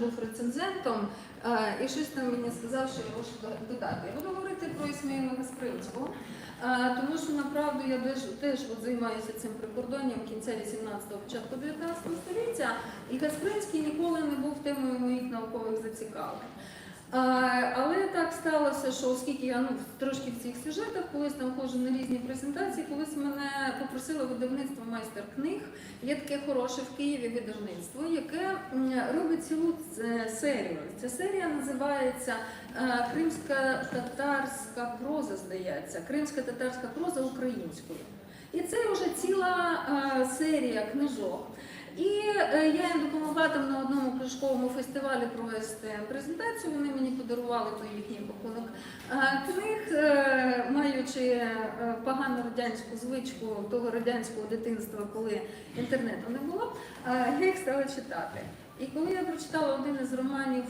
був рецензентом е, і щось там мені сказав, що я можу до- додати. Я буду говорити про Ісмаїла Гаспринського, е, тому що направду я теж, теж от займаюся цим прикордонням кінця 18-го, початку 19 століття, і Гаспринський ніколи не був темою моїх наукових зацікавлень. А, але так сталося, що оскільки я ну, трошки в цих сюжетах, колись там ходжу на різні презентації, колись мене попросило видавництво майстер книг. Є таке хороше в Києві видавництво, яке робить цілу е, серію. Ця серія називається е, Кримська татарська проза, здається, Кримська татарська проза українською. І це вже ціла е, серія книжок. І я їм допомогла там на одному книжковому фестивалі провести презентацію. Вони мені подарували той їхній пакунок книг, е, маючи е, погану радянську звичку того радянського дитинства, коли інтернету не було, е, я їх стала читати. І коли я прочитала один із романів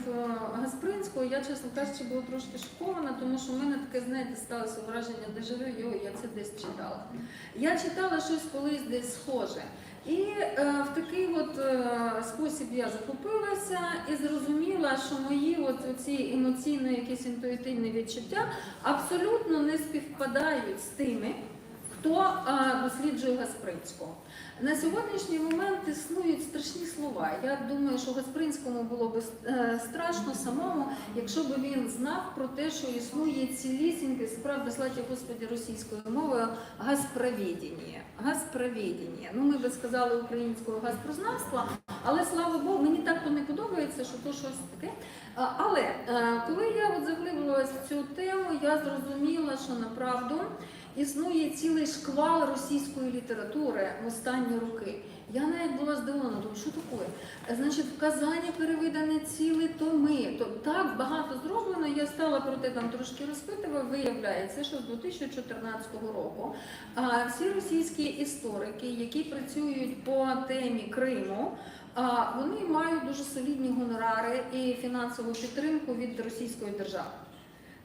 Гаспринського, я, чесно кажучи, була трошки шокована, тому що в мене таке, знаєте, сталося враження дежавю, йо, я це десь читала. Я читала щось колись десь схоже. І е, в такий от е, спосіб я захопилася і зрозуміла, що мої от ці емоційно якісь інтуїтивні відчуття абсолютно не співпадають з тими, хто е, досліджує Гаспринського. На сьогоднішній момент існують страшні слова. Я думаю, що Гаспринському було б е, страшно самому, якщо б він знав про те, що існує цілісіньке, справді слаті Господі російською мовою газпровідіння. Газпровідіння. Ну, ми би сказали українського газпрознавства, але слава Богу, мені так то не подобається, що то щось таке. Але е, коли я от заглиблювалася в цю тему, я зрозуміла, що направду існує цілий шквал російської літератури в останні роки. Я навіть була здивована, тому що таке? Значить, в Казані перевидані цілі томи. То так багато зроблено. Я стала про те там трошки розпитувати. Виявляється, що з 2014 року а, всі російські історики, які працюють по темі Криму, а, вони мають дуже солідні гонорари і фінансову підтримку від російської держави.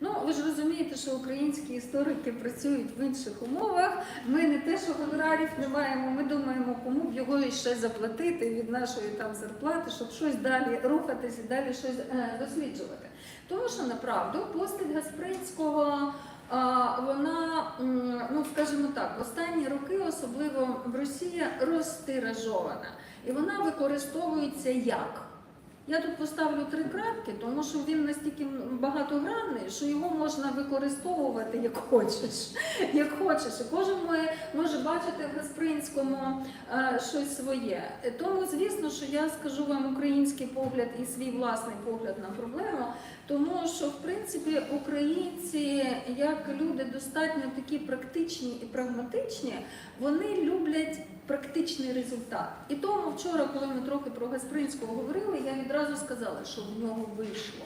Ну, ви ж розумієте, що українські історики працюють в інших умовах. Ми не те, що гонорарів не маємо, ми думаємо, кому б його ще заплатити від нашої там зарплати, щоб щось далі рухатись і далі щось е, досліджувати. Тому що направду постать Гаспринського. Вона, ну скажімо так, в останні роки, особливо в Росії, розтиражована. І вона використовується як? Я тут поставлю три крапки, тому що він настільки багатогранний, що його можна використовувати як хочеш. Як хочеш. І кожен може бачити в Гаспринському е, щось своє. Тому, звісно, що я скажу вам український погляд і свій власний погляд на проблему, тому що в принципі українці, як люди достатньо такі практичні і прагматичні, вони люблять практичний результат. І тому вчора, коли ми трохи про Гаспринського говорили, я відразу сказала, що в нього вийшло.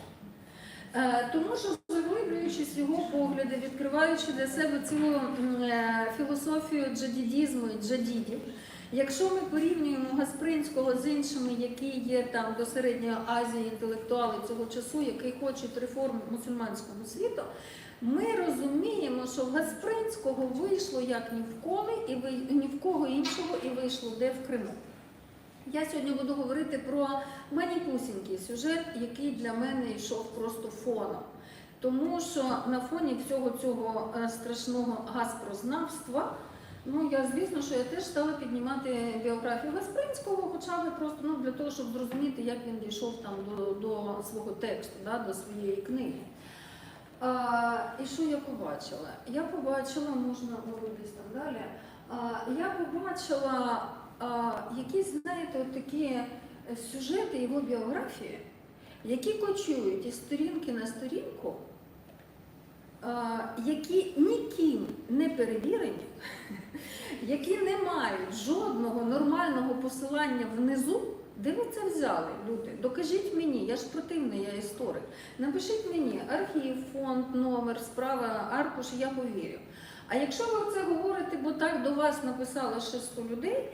Е, Тому що заглиблюючись його погляди, відкриваючи для себе цілу е, філософію джадідізму і джадідів, якщо ми порівнюємо Гаспринського з іншими, які є там до середньої Азії інтелектуали цього часу, які хочуть реформ мусульманському світу, ми розуміємо, що в Гаспринського вийшло як ні в коли, і ні в кого іншого, і вийшло де в Криму. Я сьогодні буду говорити про маніпусінький сюжет, який для мене йшов просто фоном. Тому що на фоні всього цього е, страшного газпрознавства, ну я звісно, що я теж стала піднімати біографію Гаспринського, хоча б просто ну, для того, щоб зрозуміти, як він дійшов там до, до свого тексту, да, до своєї книги. А, і що я побачила? Я побачила, можна десь там далі. А, я побачила а, якісь, знаєте, такі сюжети його біографії, які кочують із сторінки на сторінку, які ніким не перевірені, які не мають жодного нормального посилання внизу. Де ви це взяли, люди? Докажіть мені, я ж противний, я історик. Напишіть мені архів, фонд, номер, справа, аркуш, я повірю. А якщо ви це говорите, бо так до вас написало 600 людей,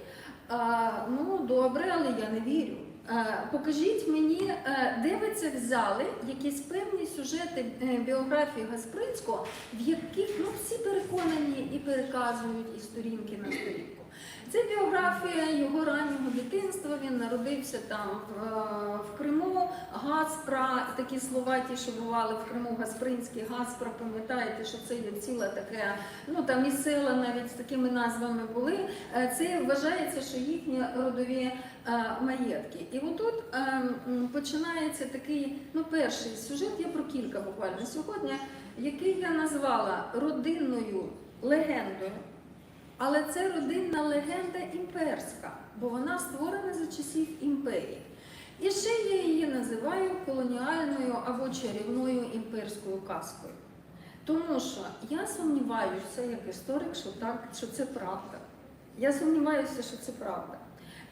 а, ну добре, але я не вірю. А, покажіть мені, е, де ви це взяли, якісь певні сюжети е, біографії Гаспринського, в яких ну, всі переконані і переказують і сторінки на сторінку. Це біографія його раннього дитинства. Він народився там в, е, Криму. Гаспра, такі слова, ті, що бували в Криму, Гаспринський, Гаспра, пам'ятаєте, що це є ціле таке, ну там і села навіть з такими назвами були. Е, Це вважається, що їхні родові е, маєтки. І отут е, починається такий, ну перший сюжет, я про кілька буквально сьогодні, який я назвала родинною легендою. Але це родинна легенда імперська, бо вона створена за часів імперії. І ще я її називаю колоніальною або чарівною імперською казкою. Тому що я сумніваюся, як історик, що так, що це правда. Я сумніваюся, що це правда.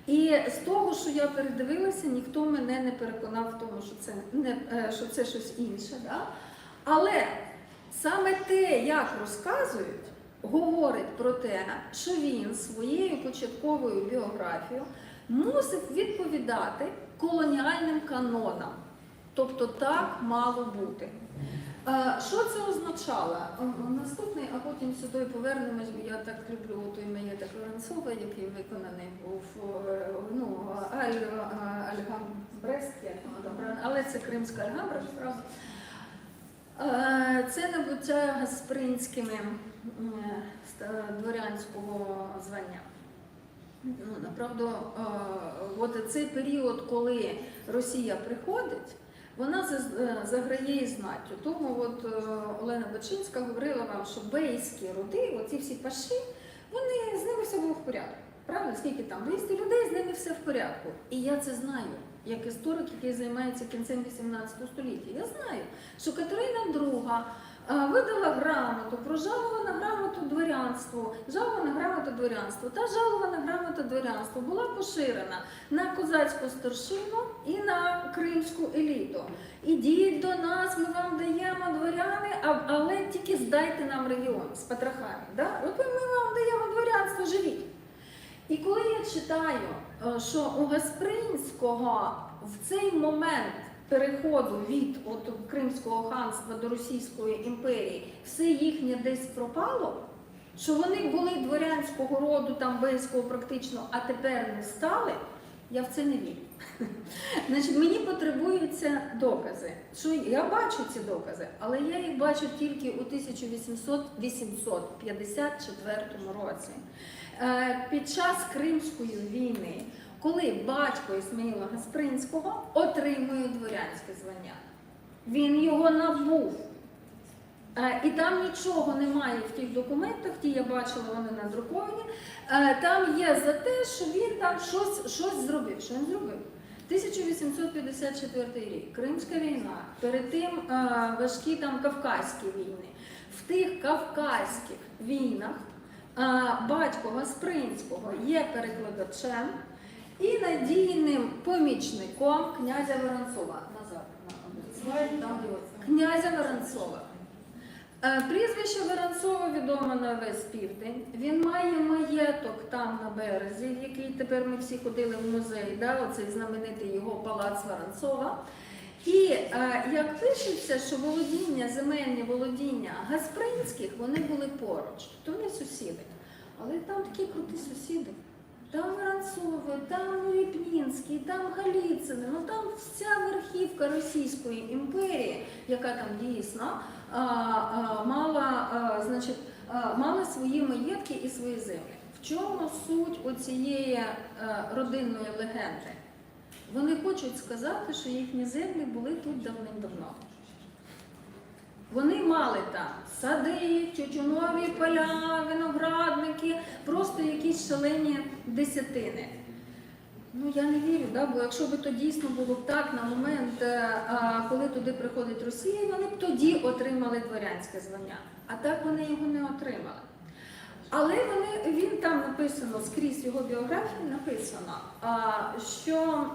І з того, що я передивилася, ніхто мене не переконав в тому, що це не е, що це щось інше. Да? Але саме те, як розказують, говорить про те, що він своєю початковою біографією мусив відповідати колоніальним канонам. Тобто так мало бути. Е, Що це означало? Е, Наступний, а потім сюди повернемось, я так люблю той маєток Лоренцова, який виконаний був е, ну, Аль, Альгамбрест, але це Кримська Альгамбра, правда. Е, Це набуття гаспринськими дворянського звання. Ну, направду, е, от цей період, коли Росія приходить, вона е, заграє і знаттю. Тому от е, Олена Бачинська говорила вам, що бейські роди, оці всі паші, вони з ними все було в порядку. Правда, скільки там 200 людей, з ними все в порядку. І я це знаю, як історик, який займається кінцем 18 століття. Я знаю, що Катерина II видала грамоту про жаловану грамоту дворянству. Жалована грамота дворянству. Та жалована грамота дворянству була поширена на козацьку старшину і на кримську еліту. Ідіть до нас, ми вам даємо дворяни, але тільки здайте нам регіон з потрохами. Да? От ми вам даємо дворянство, живіть. І коли я читаю, е, що у Гаспринського в цей момент переходу від от, Кримського ханства до Російської імперії все їхнє десь пропало, що вони були дворянського роду, там бейського практично, а тепер не стали, я в це не вірю. Значить, мені потребуються докази. Що я бачу ці докази, але я їх бачу тільки у 1854 році. Е, Під час Кримської війни, коли батько Ісмаїла Гаспринського отримує дворянське звання, він його набув. Е, І там нічого немає в тих документах, ті я бачила, вони надруковані. Е, Там є за те, що він там щось, щось зробив. Що він зробив? 1854 рік, Кримська війна, перед тим е, важкі там Кавказькі війни. В тих Кавказьких війнах батько Гаспринського є перекладачем і надійним помічником князя Воронцова. Назад князя Воронцова. Е, Прізвище Воронцова відомо на весь південь. Він має маєток там на березі, в який тепер ми всі ходили в музей, да, оцей знаменитий його палац Воронцова. І е, як пишеться, що володіння, земельні володіння Гаспринських, вони були поруч, то вони сусіди. Але там такі круті сусіди. Там Воронцове, там Ріпнінський, там Галіцини, ну там вся верхівка Російської імперії, яка там дійсно мала, значить, мала свої маєтки і свої землі. В чому суть оцієї е, родинної легенди? Вони хочуть сказати, що їхні землі були тут давним-давно. Вони мали там сади, тютюнові поля, виноградники, просто якісь шалені десятини. Ну я не вірю, да? бо якщо б то дійсно було б так на момент, е, коли туди приходить Росія, вони б тоді отримали дворянське звання. А так вони його не отримали. Але вони, він там написано скрізь його біографії написано, що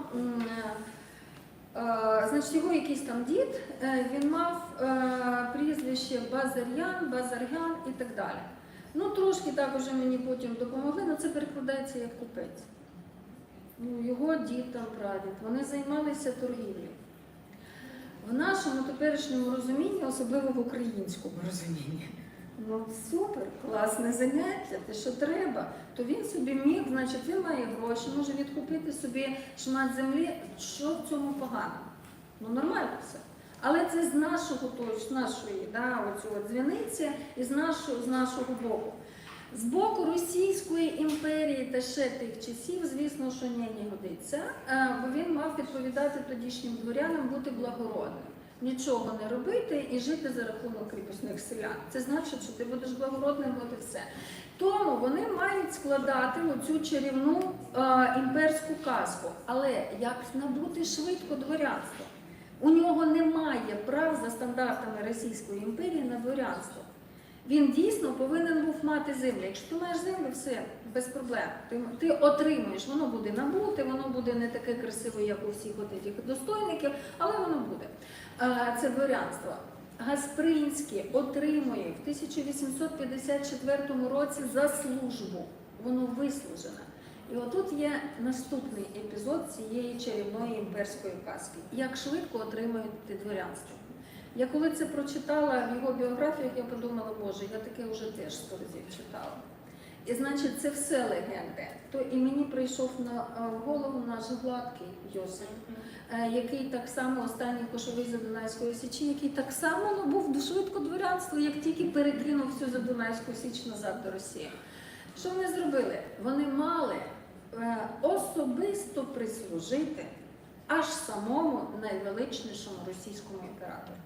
значить, його якийсь там дід, е, він мав е, прізвище Базар'ян, Базар'ян і так далі. Ну, трошки так уже мені потім допомогли, але це перекладається як купець. Ну, його дід там прадід, вони займалися торгівлею. В нашому теперішньому розумінні, особливо в українському розумінні, Ну супер, класне заняття, те, що треба. То він собі міг, значить, він має гроші, може відкупити собі шмат землі. Що в цьому погано? Ну нормально все. Але це з нашого з нашої да, оцього дзвіниці і з нашого, з нашого боку. З боку Російської імперії та ще тих часів, звісно, що ні, не годиться, е, бо він мав відповідати тодішнім дворянам бути благородним, нічого не робити і жити за рахунок кріпосних селян. Це значить, що ти будеш благородним, от і все. Тому вони мають складати оцю чарівну е, імперську казку. Але як набути швидко дворянство? У нього немає прав за стандартами Російської імперії на дворянство. Він дійсно повинен був мати землю. Якщо ти маєш землю, все без проблем. Ти, ти отримуєш, воно буде набуте, воно буде не таке красиве, як у всіх от достойників, але воно буде. Е, Це дворянство. Гаспринський отримує в 1854 році за службу. Воно вислужене. І отут є наступний епізод цієї чарівної імперської казки. Як швидко отримують дворянство. Я коли це прочитала в його біографіях, я подумала, боже, я таке вже теж сто разів читала. І значить, це все легенди. То і мені прийшов на е, голову наш гладкий Йосип, е, який так само останній кошовий за Дунайської січі, який так само ну, був швидко дворянство, як тільки перекинув всю за Дунайську січ назад до Росії. Що вони зробили? Вони мали е, особисто прислужити аж самому найвеличнішому російському імператору.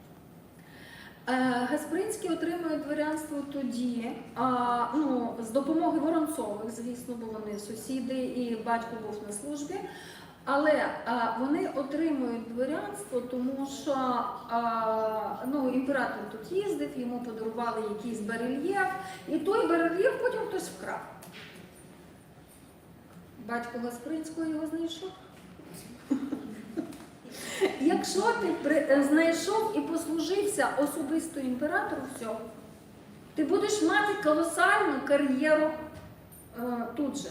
Е, Гаспринський отримує дворянство тоді, а, ну, з допомоги Воронцових, звісно, бо вони сусіди, і батько був на службі. Але а, вони отримують дворянство, тому що а, ну, імператор тут їздив, йому подарували якийсь барельєф, і той барельєф потім хтось вкрав. Батько Гаспринського його знайшов. Якщо ти е, знайшов і послужився особисто імператору, все, ти будеш мати колосальну кар'єру е, тут же.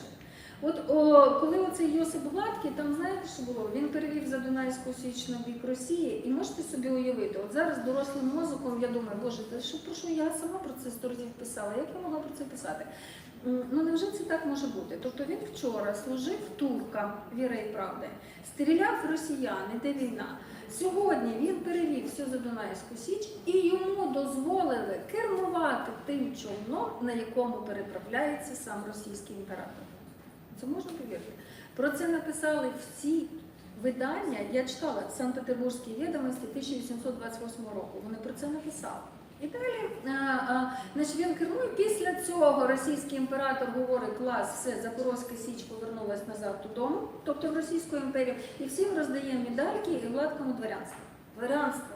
От о, коли оцей Йосип Гладкий, там знаєте, що було? Він перевів за Дунайську Січ на бік Росії, і можете собі уявити, от зараз дорослим мозоком я думаю, боже, та що про що я сама про це сто разів писала? Як я могла про це писати? Ну невже це так може бути? Тобто він вчора служив туркам віри і правди, стріляв в росіян, іде війна. Сьогодні він перевів всю Задунайську Січ і йому дозволили кермувати тим човном, на якому переправляється сам російський імператор. Це можна повірити. Про це написали всі видання. Я читала Санкт-Петербурзькі відомості 1828 року. Вони про це написали. І далі а, значить, він кермує. Після цього російський імператор говорить, клас, все, Запорозька Січ повернулась назад додому, тобто в Російську імперію, і всім роздає медальки і гладкому дворянству. Дворянство.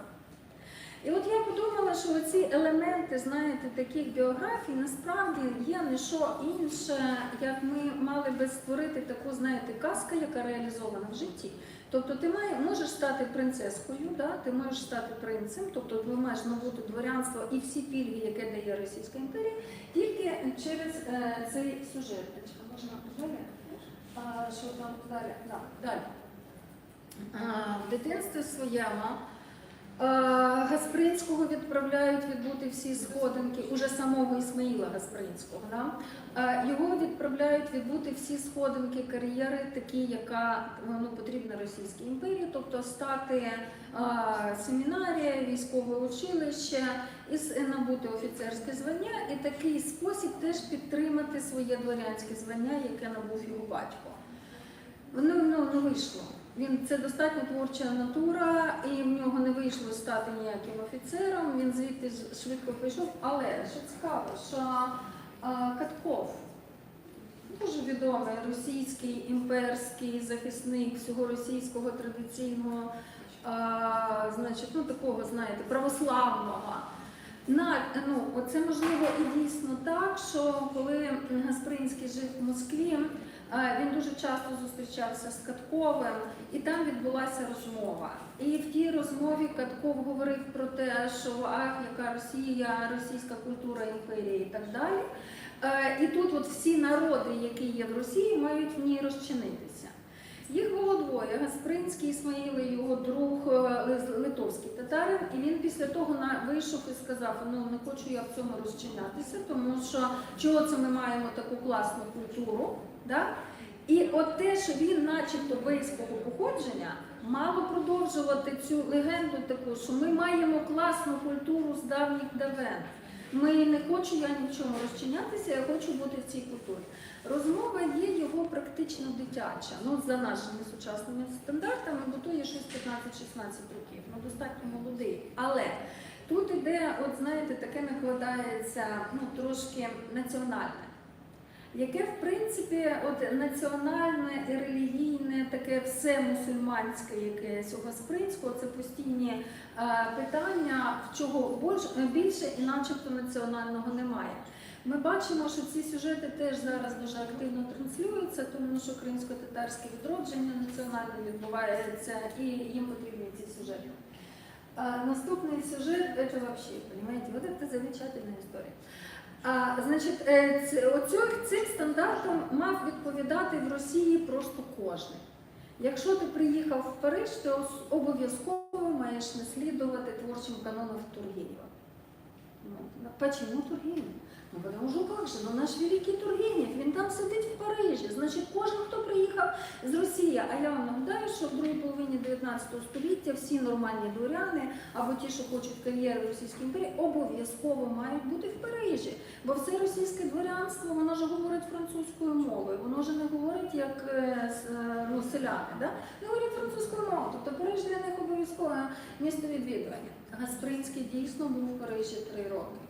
І от я подумала, що ці елементи, знаєте, таких біографій насправді є не що інше, як ми мали би створити таку, знаєте, казка, яка реалізована в житті. Тобто ти має, можеш стати принцескою, да? ти можеш стати принцем, тобто ти маєш набути дворянство і всі пільги, яке дає Російська імперія, тільки через е, цей сюжет. Можна далі? А, що там далі? Да, далі. А, в дитинстві своєму Гаспринського відправляють відбути всі сходинки, уже самого Ісмаїла Гаспринського. Да? Е, Його відправляють відбути всі сходинки кар'єри, такі, яка ну, потрібна Російській імперії, тобто стати е, семінарія, військове училище і набути офіцерське звання, і такий спосіб теж підтримати своє дворянське звання, яке набув його батько. Воно ну, не вийшло. Він це достатньо творча натура, і в нього не вийшло стати ніяким офіцером. Він звідти швидко пішов. Але що цікаво, що а, Катков дуже відомий російський імперський захисник всього російського традиційного, а, значить, ну такого, знаєте, православного. На, ну, оце можливо і дійсно так, що коли Гаспринський жив в Москві, він дуже часто зустрічався з Катковим, і там відбулася розмова. І в тій розмові Катков говорив про те, що ах, яка Росія, російська культура, імперія і так далі. Е, І тут от всі народи, які є в Росії, мають в ній розчинитися. Їх було двоє: Гаспринський Ісмаїл і його друг е, Литовський. татарин, і він після того на вийшов і сказав: ну не хочу я в цьому розчинятися, тому що чого це ми маємо таку класну культуру. Да? І от те, що він, начебто, бейського походження, мало продовжувати цю легенду таку, що ми маємо класну культуру з давніх давен. Ми не хочу я ні в чому розчинятися, я хочу бути в цій культурі. Розмова є його практично дитяча. Ну, за нашими сучасними стандартами, бо то є щось 15-16 років, ну достатньо молодий. Але тут іде, от знаєте, таке накладається ну, трошки національне. Яке, в принципі, от національне релігійне, таке все мусульманське, якесь у Гаспринського, це постійні е, питання, в чого більше і начебто національного немає. Ми бачимо, що ці сюжети теж зараз дуже активно транслюються, тому що кримсько-татарське відродження національне відбувається, і їм потрібні ці сюжети. А, наступний сюжет это вообще, понимаете, вот это замечательная история. А, значить, е, цим стандартам мав відповідати в Росії просто кожен. Якщо ти приїхав в Париж, ти обов'язково маєш наслідувати творчим канонам Тургенєва. Ну, Почему Тургенев? Ну, потому що как же, ну наш великий Тургенєв, він там сидить в Парижі. Значить, кожен, хто приїхав з Росії, а я вам нагадаю, що в другій половині 19 століття всі нормальні дворяни або ті, що хочуть кар'єри в Російській імперії, обов'язково мають бути в Парижі. Бо все російське дворянство, воно ж говорить французькою мовою, воно ж не говорить як е, е, ну, селяни, да? не говорять французькою мовою. Тобто Париж для них обов'язкове місто відвідування. Гаспринський дійсно був в Парижі три роки.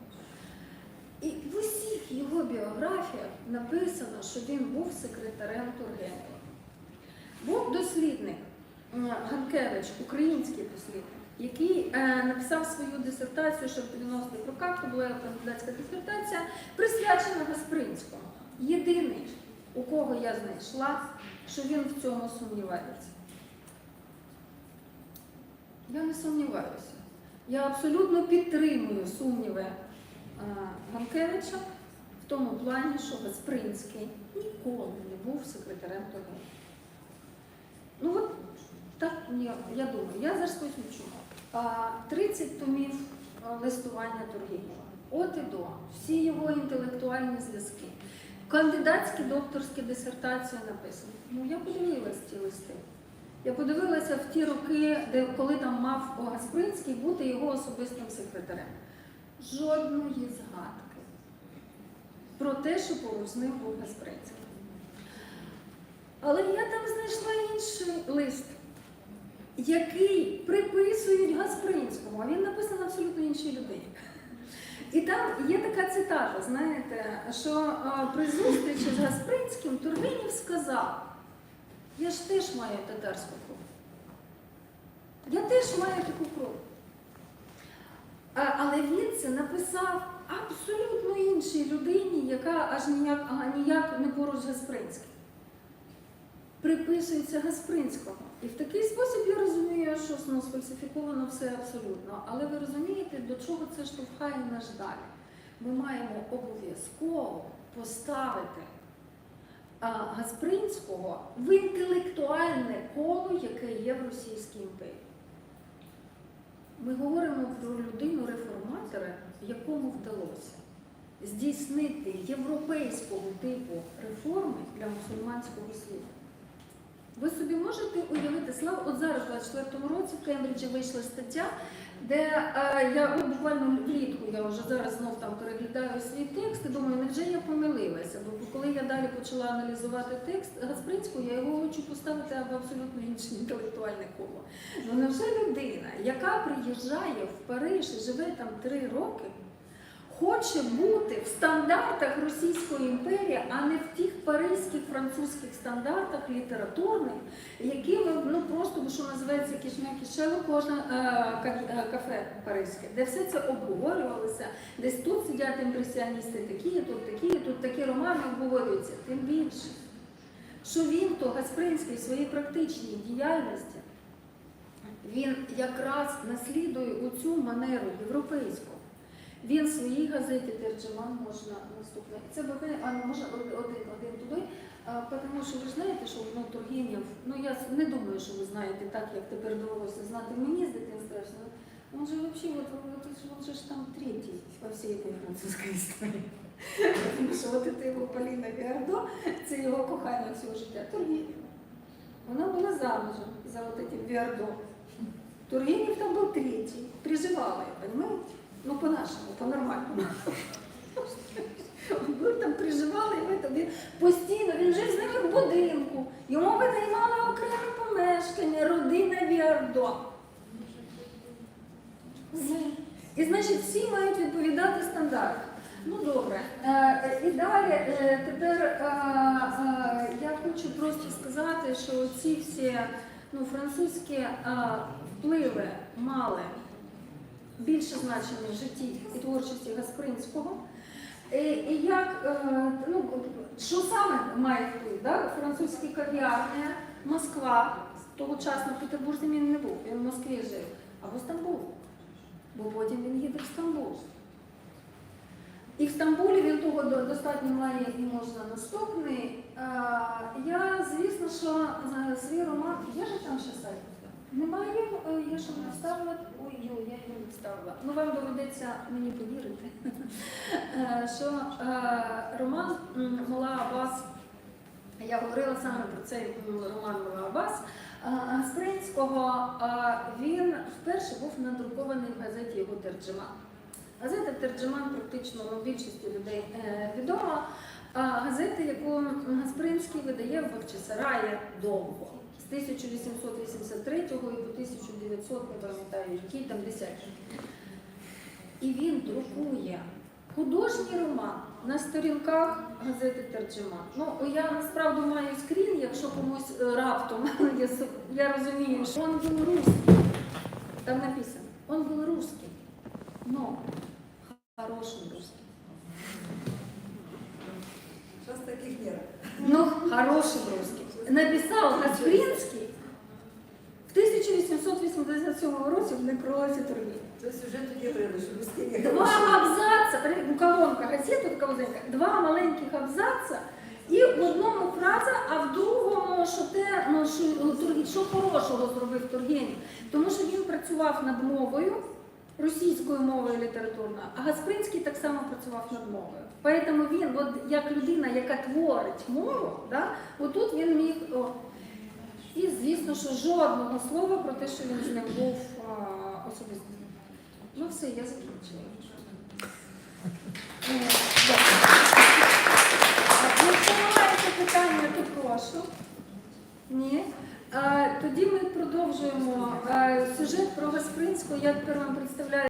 І в усіх його біографіях написано, що він був секретарем Тургенєва. Був дослідник Ганкевич, український дослідник, який е, написав свою дисертацію, ще в 90-х роках, то була кандидатська дисертація, присвячена Гаспринському. Єдиний, у кого я знайшла, що він в цьому сумнівається. Я не сумніваюся. Я абсолютно підтримую сумніви Ганкевича в тому плані, що Гаспринський ніколи не був секретарем торгу. Ну от так я, я думаю, я зараз поясню чому. 30 томів листування Тургенєва. От і до, всі його інтелектуальні зв'язки. Кандидатські докторські дисертації написані. Ну я подивилась ці листи. Я подивилася в ті роки, де коли там мав Гаспринський бути його особистим секретарем. Жодної згадки про те, що поруч ним був Гаспринський. Але я там знайшла інший лист, який приписують Гаспринському, а він написаний абсолютно іншій людині. І там є така цитата, знаєте, що при зустрічі з Гаспринським Тургенєв сказав, я ж теж маю татарську кров. Я теж маю таку кров. Але він це написав абсолютно іншій людині, яка аж ніяк, а, ніяк не поруч з Гаспринським. Приписується Гаспринському. І в такий спосіб я розумію, що ну, сфальсифіковано все абсолютно. Але ви розумієте, до чого це штовхає наш далі? Ми маємо обов'язково поставити Гаспринського в інтелектуальне коло, яке є в Російській імперії. Ми говоримо про людину реформатора, якому вдалося здійснити європейського типу реформи для мусульманського світу. Ви собі можете уявити, Слава, от зараз, у 24-му році, в Кембриджі вийшла стаття, де е, я ну, буквально влітку, я вже зараз знов там переглядаю свій текст і думаю, невже я помилилася? Бо коли я далі почала аналізувати текст Гаспринського, я його хочу поставити в абсолютно інше інтелектуальне коло. Ну невже людина, яка приїжджає в Париж і живе там три роки, хоче бути в стандартах Російської імперії, а не в тих паризьких французьких стандартах літературних, якими ну просто що називається кишмя-кишело кожне е, е, кафе паризьке, де все це обговорювалося, десь тут сидять імпресіоністи такі, тут такі, тут такі романи обговорюються. Тим більше, що він, то Гаспринський в своїй практичній діяльності, він якраз наслідує оцю манеру європейську. Він в своїй газеті Терджеман можна наступне. Це буде, а може один, один туди. А, тому що ви ж знаєте, що ну, Тургенєв, ну я не думаю, що ви знаєте так, як тепер довелося знати мені з дитинства, удивляешься. Он же вообще, вот, вот, он же ж там третий во всей этой французской истории. Тому що от це його Поліна Віардо, це його кохання всього життя. Тургенів. Вона була замужем за вот этим Виардо. Тургенев там был третий. Приживала я, понимаете? Ну, по-нашему, по-нормальному. Он був там приживала, і ви тобі постійно, він жив з ними в будинку. Йому винаймали окреме помешкання, родина Віардо. І значить, всі мають відповідати стандартам. Ну добре. Е, і далі е, тепер е, е, я хочу просто сказати, що ці всі ну, французькі е, впливи мали більше значення в житті і творчості Гаспринського. І, і як, е, ну, що саме має вплив? Да? Французькі кав'ярні, Москва, тогочасно в Петербурзі він не був, він в Москві жив, або Стамбул. Бо потім він їде в Стамбул. І в Стамбулі він того достатньо має і можна наступний. Е, Я, звісно, що е, свій роман. Є ж там ще сайт? Немає, Е, я що не вставила. Ой, йо, я його не вставила. Ну вам доведеться мені повірити, Е, що е, роман Мала Абас, я говорила саме про цей роман Мала Абас. е, він вперше був надрукований в газеті його терджеман. Газета Терджеман практично ну, більшості людей відома. А газета, яку Гаспринський видає в Бахчисараї довго. З 1883 і по 1900, не пам'ятаю, який там 10. І він друкує художній роман на сторінках газети Терджеман. Ну, я насправді маю скрін, якщо комусь е, раптом я, розумію, що він був русський. Там написано, він був русський. Но хорошим русским. Сейчас таких нет. Ну, хорошим русским. Написав Гаспринський в 1887 році в некролозі Тургенєва. То есть уже тоді говорили, що русські не Два абзаца, ну, колонка газети, така маленька, два маленьких абзаца, і в одному фраза, а в другому, що те, ну, що, ну, що хорошого зробив Тургенєв. Тому що він працював над мовою, російською мовою літературною, а Гаспринський так само працював над мовою. Поэтому він, от, як людина, яка творить мову, да, отут він міг. О, і звісно, що жодного слова про те, що він з ним був а, особисто. Ну все, я закінчила. Е, Якщо ви маєте питання, то прошу. Ні. Е, Тоді ми продовжуємо Е, сюжет про Гаспринську. Я тепер вам представляю.